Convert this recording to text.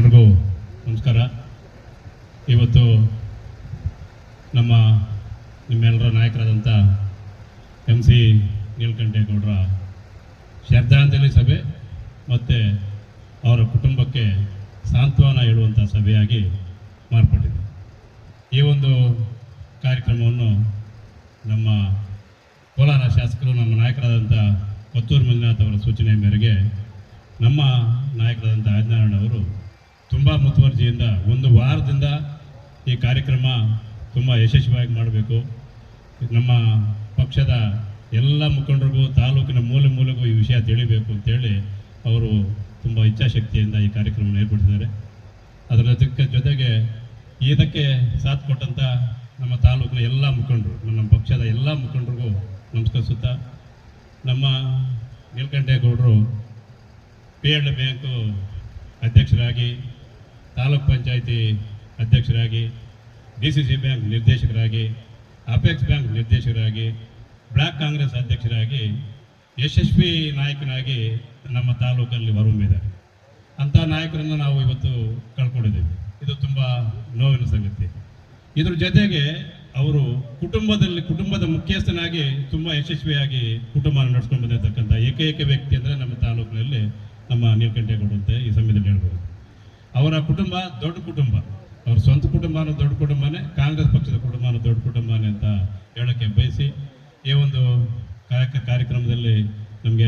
ಎಲ್ರಿಗೂ ನಮಸ್ಕಾರ. ಇವತ್ತು ನಮ್ಮ ನಿಮ್ಮೆಲ್ಲರ ನಾಯಕರಾದಂಥ ಎಂ ಸಿ ನೀಲಕಂಠೇಗೌಡರ ಶ್ರದ್ಧಾಂಜಲಿ ಸಭೆ ಮತ್ತು ಅವರ ಕುಟುಂಬಕ್ಕೆ ಸಾಂತ್ವನ ಹೇಳುವಂಥ ಸಭೆಯಾಗಿ ಮಾರ್ಪಟ್ಟಿದೆ. ಈ ಒಂದು ಕಾರ್ಯಕ್ರಮವನ್ನು ನಮ್ಮ ಕೋಲಾರ ಶಾಸಕರು, ನಮ್ಮ ನಾಯಕರಾದಂಥ ಪತ್ತೂರು ಮಂಜುನಾಥ್ ಅವರ ಸೂಚನೆ ಮೇರೆಗೆ ನಮ್ಮ ನಾಯಕರಾದಂಥ ಅವರು ತುಂಬ ಮುತುವರ್ಜಿಯಿಂದ ಒಂದು ವಾರದಿಂದ ಈ ಕಾರ್ಯಕ್ರಮ ತುಂಬ ಯಶಸ್ವಿಯಾಗಿ ಮಾಡಬೇಕು. ನಮ್ಮ ಪಕ್ಷದ ಎಲ್ಲ ಮುಖಂಡರಿಗೂ ತಾಲೂಕಿನ ಮೂಲೆ ಮೂಲೆಗೂ ಈ ವಿಷಯ ತಿಳಿಬೇಕು ಅಂತೇಳಿ ಅವರು ತುಂಬ ಇಚ್ಛಾಶಕ್ತಿಯಿಂದ ಈ ಕಾರ್ಯಕ್ರಮ ಏರ್ಪಡಿಸಿದ್ದಾರೆ. ಅದರ ಜೊತೆ ಜೊತೆಗೆ ಇದಕ್ಕೆ ಸಾಥ್ ಕೊಟ್ಟಂಥ ನಮ್ಮ ತಾಲೂಕಿನ ಎಲ್ಲ ಮುಖಂಡರು, ನಮ್ಮ ಪಕ್ಷದ ಎಲ್ಲ ಮುಖಂಡರಿಗೂ ನಮಸ್ಕರಿಸುತ್ತಾ ನಮ್ಮ ನೀಲಕಂಠೇಗೌಡರು ಪಿ ಎಲ್ ಬ್ಯಾಂಕು ಅಧ್ಯಕ್ಷರಾಗಿ ತಾಲೂಕ್ ಪಂಚಾಯಿತಿ ಅಧ್ಯಕ್ಷರಾಗಿ ಡಿ ಸಿ ಸಿ ಬ್ಯಾಂಕ್ ನಿರ್ದೇಶಕರಾಗಿ, ಅಪೆಕ್ಸ್ ಬ್ಯಾಂಕ್ ನಿರ್ದೇಶಕರಾಗಿ, ಬ್ಲಾಕ್ ಕಾಂಗ್ರೆಸ್ ಅಧ್ಯಕ್ಷರಾಗಿ, ಯಶಸ್ವಿ ನಾಯಕನಾಗಿ ನಮ್ಮ ತಾಲೂಕಲ್ಲಿ ಹೊರಹೊಮ್ಮಿದ್ದಾರೆ ಅಂಥ ನಾಯಕರನ್ನು ನಾವು ಇವತ್ತು ಕಳ್ಕೊಂಡಿದ್ದೀವಿ. ಇದು ತುಂಬ ನೋವಿನ ಸಂಗತಿ. ಇದ್ರ ಜೊತೆಗೆ ಅವರು ಕುಟುಂಬದಲ್ಲಿ, ಕುಟುಂಬದ ಮುಖ್ಯಸ್ಥನಾಗಿ ತುಂಬ ಯಶಸ್ವಿಯಾಗಿ ಕುಟುಂಬ ನಡೆಸ್ಕೊಂಡು ಬಂದಿರತಕ್ಕಂಥ ಏಕೈಕ ವ್ಯಕ್ತಿ ಅಂದರೆ ನಮ್ಮ ತಾಲೂಕಿನಲ್ಲಿ ನಮ್ಮ ನೀಲಕಂಠೇಗೌಡ ಅಂತ ಈ ಸಮಯದಲ್ಲಿ ಹೇಳ್ಬೋದು. ಅವರ ಕುಟುಂಬ ದೊಡ್ಡ ಕುಟುಂಬ. ಅವ್ರ ಸ್ವಂತ ಕುಟುಂಬನೂ ದೊಡ್ಡ ಕುಟುಂಬನೇ, ಕಾಂಗ್ರೆಸ್ ಪಕ್ಷದ ಕುಟುಂಬನೂ ದೊಡ್ಡ ಕುಟುಂಬನೇ ಅಂತ ಹೇಳೋಕ್ಕೆ ಬಯಸಿ, ಈ ಒಂದು ಕಾರ್ಯ ಕಾರ್ಯಕ್ರಮದಲ್ಲಿ ನಮಗೆ